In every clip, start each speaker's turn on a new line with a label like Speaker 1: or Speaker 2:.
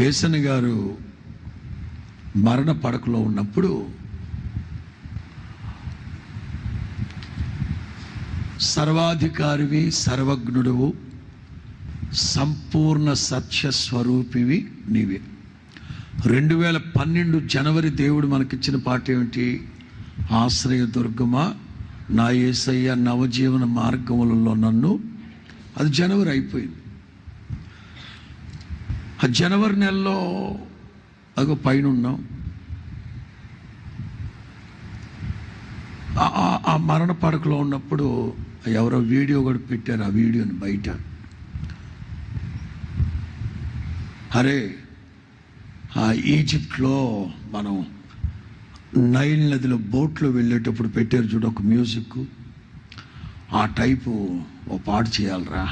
Speaker 1: కేసన్ గారు మరణ పడకలో ఉన్నప్పుడు సర్వాధికారివి సర్వజ్ఞుడువు సంపూర్ణ సత్య స్వరూపివి నీవే. రెండు వేల పన్నెండు జనవరి దేవుడు మనకిచ్చిన పాట ఏమిటి ఆశ్రయ దుర్గమా నా ఏసయ్య నవజీవన మార్గములలో నన్ను. అది జనవరి అయిపోయింది. ఆ జనవరి నెలలో అగో పైన ఉన్నాం ఆ- ఆ మరణ పడకలో ఉన్నప్పుడు ఎవరో వీడియో కూడా పెట్టారు ఆ వీడియోని బయట. అరే ఆ ఈజిప్ట్లో మనం నైల్ నదిలో బోట్లో వెళ్ళేటప్పుడు పెట్టారు చూడు ఒక మ్యూజిక్ ఆ టైపు ఓ పాట చేయాలరా.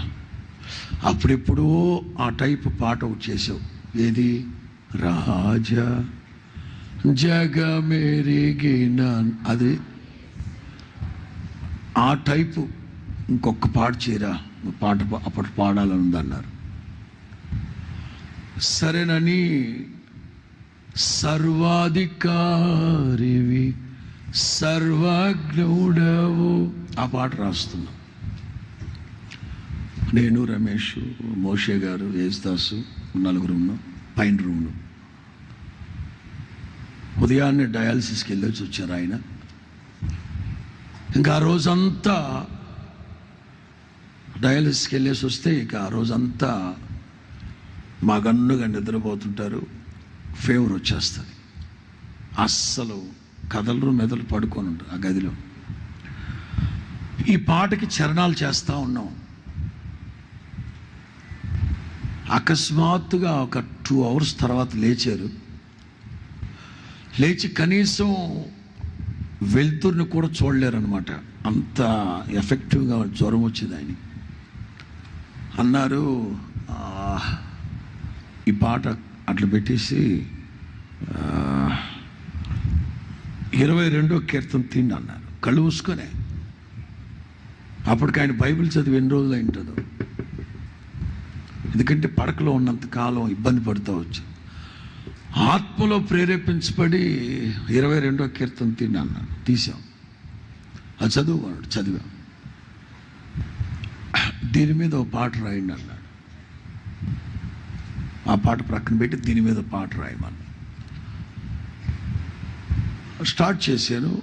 Speaker 1: అప్పుడెప్పుడో ఆ టైపు పాట ఒకటి చేసావు ఏది? రాజా జగమెరిగిన అది. ఆ టైపు ఇంకొక పాట చేయరా పాట పా- అప్పుడు పాడాలని ఉందన్నారు. సరేనని సర్వాధికారివి సర్వజ్ఞుడవు. ఆ పాట రాస్తున్నాం. నేను రమేష్ మోషే గారు యేసుదాసు నలుగురు ఉన్నాం పైన రూమ్లో. ఉదయాన్నే డయాలసిస్కి వెళ్ళొచ్చి వచ్చారు ఆయన. ఇంకా ఆ రోజంతా డయాలసిస్కి వెళ్ళేసి వస్తే ఇక ఆ రోజంతా మా గన్నుగా నిద్రపోతుంటారు. ఫేవర్ వచ్చేస్తుంది. అస్సలు కథలు మెదలు పడుకొని ఉంటారు ఆ గదిలో. ఈ పాటకి చరణాలు చేస్తూ ఉన్నాం. అకస్మాత్తుగా ఒక టూ అవర్స్ తర్వాత లేచారు. లేచి కనీసం వెలుతురుని కూడా చూడలేరనమాట అంత ఎఫెక్టివ్గా జ్వరం వచ్చింది ఆయన అన్నారు ఈ పాట అట్లా పెట్టేసి ఇరవై రెండో కీర్తన తిండి అన్నారు. కళ్ళు మూసుకొనే. అప్పటికి ఆయన బైబిల్ చదివి ఎన్ని రోజులు అయింటుందో. ఎందుకంటే పడకలో ఉన్నంత కాలం ఇబ్బంది పడుతూ వచ్చి. ఆత్మలో ప్రేరేపించబడి ఇరవై రెండో కీర్తన తిండి అన్నాడు. తీసాం అది చదువుకున్నాడు చదివాం. దీని మీద ఒక పాట రాయండి అన్నాడు. ఆ పాట ప్రక్కన పెట్టి దీని మీద పాట రాయమన్నాడు. స్టార్ట్ చేశాను.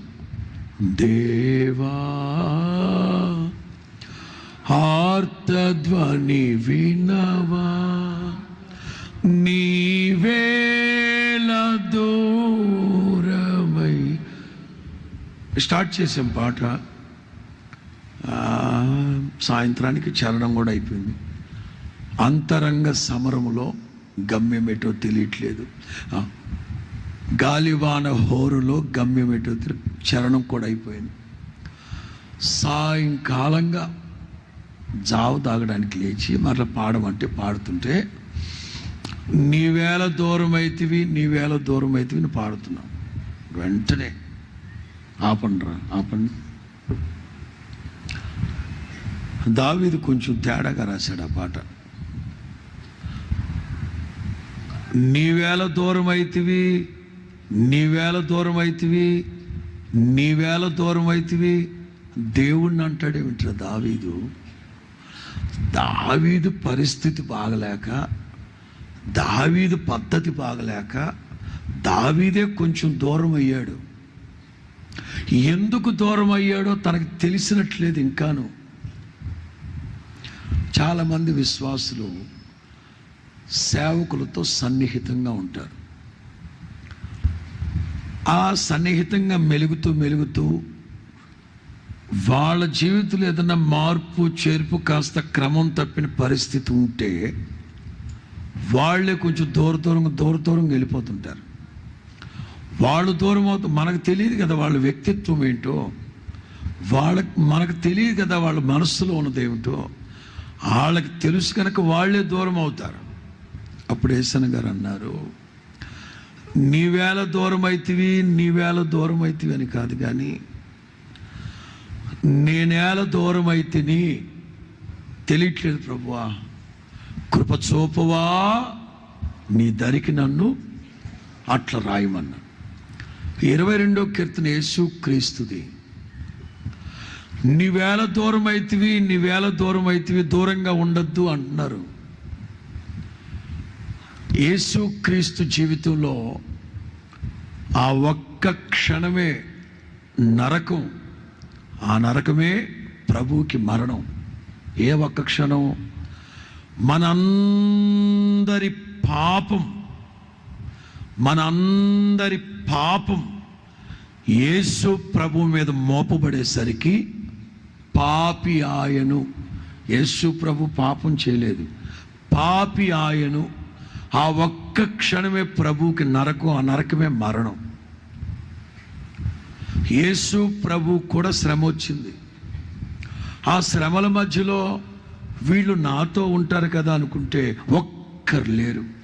Speaker 1: దేవా ఆర్తధ్వని వినవా? నీవేల దూరమై స్టార్ట్ చేసాం పాట. సాయంత్రానికి చరణం కూడా అయిపోయింది. అంతరంగ సమరములో గమ్యం ఏటో తెలియట్లేదు గాలివాన హోరులో గమ్యం ఏటో చరణం కూడా అయిపోయింది. సాయంకాలంగా జావు తాగడానికి లేచి మరలా పాడమంటే పాడుతుంటే నీవేళ దూరం అయితివి నీవేళ దూరం అయితివి నేను పాడుతున్నాను వెంటనే ఆపండి రా ఆపండి. దావీది కొంచెం తేడాగా రాశాడు ఆ పాట. నీవేళ దూరం అయితివి నీవేళ దూరం అయితివి నీవేళ దూరం అయితివి దేవుణ్ణి అంటాడేమిట్రా దావీదు? దావీదు పరిస్థితి బాగలేక దావీదు పద్ధతి బాగలేక దావీదే కొంచెం దూరం అయ్యాడు. ఎందుకు దూరం అయ్యాడో తనకు తెలిసినట్లేదు ఇంకాను. చాలామంది విశ్వాసులు సేవకులతో సన్నిహితంగా ఉంటారు. ఆ సన్నిహితంగా మెలుగుతూ మెలుగుతూ వాళ్ళ జీవితంలో ఏదైనా మార్పు చేర్పు కాస్త క్రమం తప్పిన పరిస్థితి ఉంటే వాళ్ళే కొంచెం దూర దూరంగా దూర దూరంగా వెళ్ళిపోతుంటారు. వాళ్ళు దూరం అవుతూ మనకు తెలియదు కదా వాళ్ళ వ్యక్తిత్వం ఏంటో వాళ్ళకి మనకు తెలియదు కదా వాళ్ళ మనస్సులో ఉన్నది ఏమిటో వాళ్ళకి తెలుసు కనుక వాళ్ళే దూరం అవుతారు. అప్పుడు ఏసన గారు అన్నారు నీవేళ దూరం అవుతివి నీవేళ దూరం అవుతుంది అని కాదు కానీ నేనేల దూరం అయితేని తెలియట్లేదు ప్రభువా. కృప చూపవా నీ దరికి నన్ను అట్లా రాయమన్నా. ఇరవై రెండో కీర్తన యేసు క్రీస్తుది. నీవేళ దూరం అయితేవి నీవేళ దూరం అయితివి దూరంగా ఉండొద్దు అంటున్నారు. యేసు క్రీస్తు జీవితంలో ఆ ఒక్క క్షణమే నరకం ఆ నరకమే ప్రభువుకి మరణం. ఏ ఒక్క క్షణం. మనందరి పాపం. మనందరి పాపం. యేసు ప్రభు మీద మోపబడేసరికి పాపి ఆయను. యేసు ప్రభు పాపం చేయలేదు. పాపి ఆయను. ఆ ఒక్క క్షణమే ప్రభువుకి నరకం ఆ నరకమే మరణం. యేసు ప్రభు కూడా శ్రమ వచ్చింది. ఆ శ్రమల మధ్యలో వీళ్ళు నాతో ఉంటారు కదా అనుకుంటే ఒక్కరు లేరు.